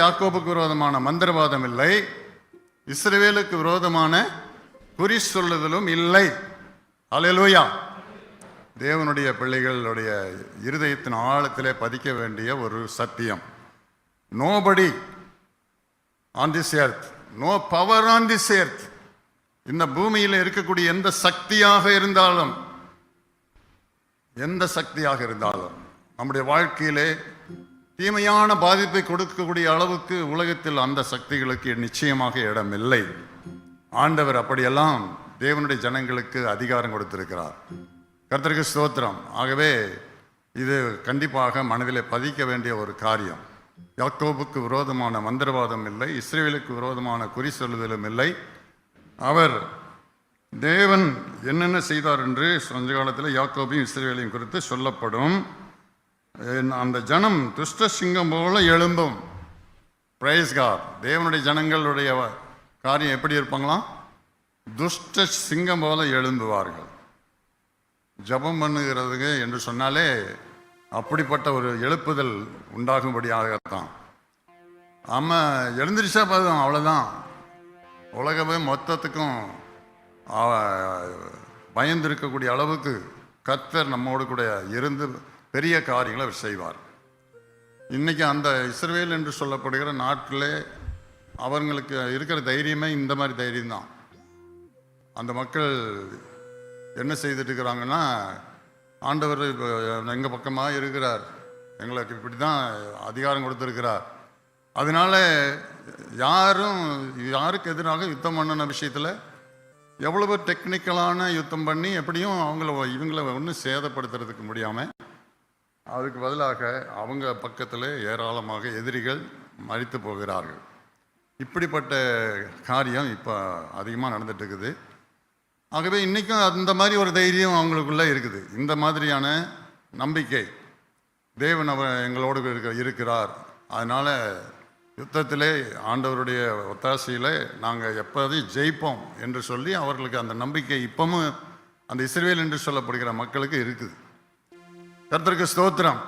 யாக்கோபுக்கு விரோதமான மந்திரவாதம் இல்லை. இஸ்ரேலுக்கு விரோதமான குறி சொல்லுதலும் இல்லை. அலையலூயா தேவனுடைய பிள்ளைகளுடைய இருதயத்தின் ஆழத்திலே பதிக்க வேண்டிய ஒரு சத்தியம். Nobody on this earth no power on this earth இந்த பூமியில் இருக்கக்கூடிய எந்த சக்தியாக இருந்தாலும் எந்த சக்தியாக இருந்தாலும் நம்முடைய வாழ்க்கையிலே தீமையான பாதிப்பை கொடுக்கக்கூடிய அளவுக்கு உலகத்தில் அந்த சக்திகளுக்கு நிச்சயமாக இடம் இல்லை ஆண்டவர் அப்படியெல்லாம் தேவனுடைய ஜனங்களுக்கு அதிகாரம் கொடுத்திருக்கிறார். கர்த்தருக்கு ஸ்தோத்திரம். ஆகவே இது கண்டிப்பாக மனதில் பதிக்க வேண்டிய ஒரு காரியம். யாக்கோபுக்கு விரோதமான மந்திரவாதம் இல்லை இஸ்ரேலுக்கு விரோதமான குறி சொல்லுதலும் இல்லை. அவர் தேவன் என்னென்ன செய்தார் என்று சொந்த காலத்தில் யாக்கோபையும் இஸ்ரேலையும் குறித்து சொல்லப்படும். அந்த ஜனம் துஷ்ட சிங்கம் போல எழும்பும். பிரைஸ்கார் தேவனுடைய ஜனங்களுடைய காரியம் எப்படி இருப்பாங்களாம்? துஷ்ட சிங்கம் போல எழும்புவார்கள். ஜெபம் பண்ணுகிறதுக்கு என்று சொன்னாலே அப்படிப்பட்ட ஒரு எழுப்புதல் உண்டாகும்படியாகத்தான். ஆமாம் எழுந்திரிச்சா பார்த்தோம் அவ்வளோதான் உலகமே மொத்தத்துக்கும் ஆ- பயந்து இருக்கக்கூடிய அளவுக்கு கர்த்தர் நம்மோடு கூட இருந்து பெரிய காரியங்களை அவர் செய்வார். இன்றைக்கி அந்த இஸ்ரவேல் என்று சொல்லப்படுகிற நாட்டிலே அவங்களுக்கு இருக்கிற தைரியமே இந்த மாதிரி தைரியம்தான். அந்த மக்கள் என்ன செய்துட்டு இருக்கிறாங்கன்னா ஆண்டவர் இப்போ எங்கள் பக்கமாக இருக்கிறார். எங்களுக்கு இப்படி தான் அதிகாரம் கொடுத்துருக்கிறார். அதனால யாரும் யாருக்கு எதிராக யுத்தம் பண்ணின விஷயத்தில் எவ்வளவு டெக்னிக்கலான யுத்தம் பண்ணி எப்படியும் அவங்கள இவங்கள ஒன்றும் சேதப்படுத்துறதுக்கு முடியாமல் அதுக்கு பதிலாக அவங்க பக்கத்தில் ஏராளமாக எதிரிகள் மறித்து போகிறார்கள். இப்படிப்பட்ட காரியம் இப்போ அதிகமாக நடந்துட்டு இருக்குது ஆகவே இன்றைக்கும் அந்த மாதிரி ஒரு தைரியம் அவங்களுக்குள்ளே இருக்குது. இந்த மாதிரியான நம்பிக்கை தேவன் அவர் எங்களோடு இருக்க இருக்கிறார். அதனால் யுத்தத்திலே ஆண்டவருடைய ஒத்தாசையில் நாங்கள் எப்போதையும் ஜெயிப்போம் என்று சொல்லி அவர்களுக்கு அந்த நம்பிக்கை இப்பவும் அந்த இஸ்ரேல் என்று சொல்லப்படுகிற மக்களுக்கு இருக்குது. கர்த்தருக்கு ஸ்தோத்திரம்